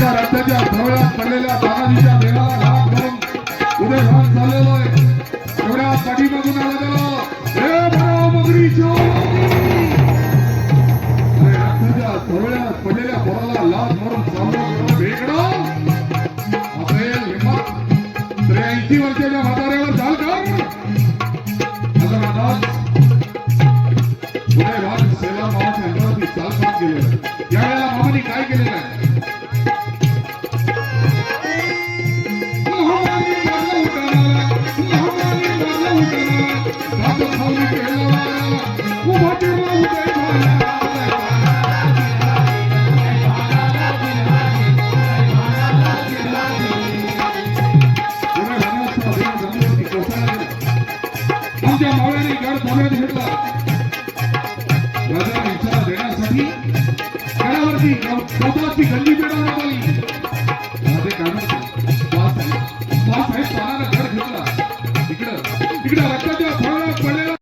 एकदा रक्ताच्या धवळ्यात पडलेल्या तानाजीच्या देवाला घात करून उदय भान झालेलो आहे. एवढ्या पाठीमागून आला गेलो हे भराव मगरी पडलेल्या मारून असेल हिंमत त्र्याऐंशी वर्षाच्या म्हाताऱ्यावर का? आता उदय मामा यांच्यावरती चाल केलेलं आहे. यावेळेला मामाने काय केलेलं आहे? तुमच्या मावळ्याने गड ताब्यात घेतला. राजा इशारा देण्यासाठी गडावरती कौताची गल्ली पेटवण्यात आली. राजे काय म्हणतात? बाळासाहेब बाळासाहेब पानानं गड घेतला. इकडं इकडं रक्ताच्या